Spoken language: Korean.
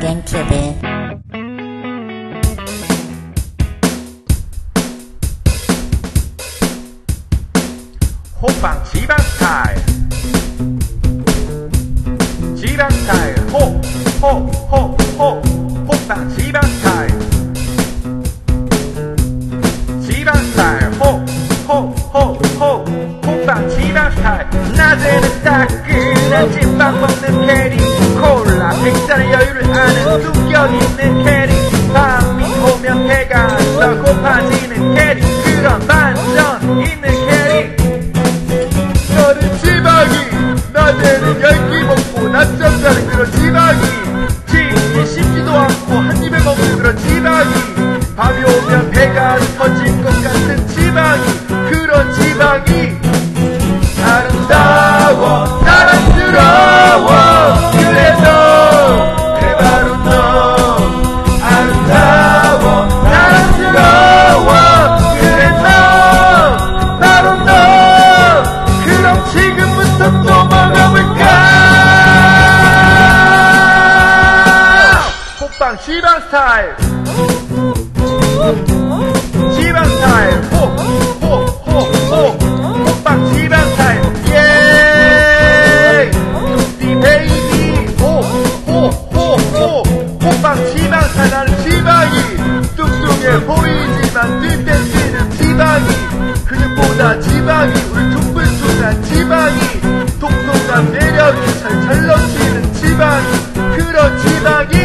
겐큐브 호빵 지방 스타일 지방 스타일 호호호호 호빵 지방 스타일 지방 스타일 호호호호 호빵 지방 스타일 낮에는 따끈한 찐빵 먹는 캐리 콜라 백살의 여유를 아는 숨겨 있는 캐리 밤이 오면 배가 더 고파지는 캐리. 그런 반전 있는 캐리. 너는 지방이 낮에는 열기 먹고 낮잠 자는 그런 지방이. 지기 씹지도 않고 한 입에 먹는 그런 지방이. 밤이 오면 배가 터질 것 같은 지방이. 그런 지방이 또 먹어볼까? 호빵 지방 스타일. 지방 스타일. 지방 스타일. 예. 나는 지방이 그렇지? 그렇지만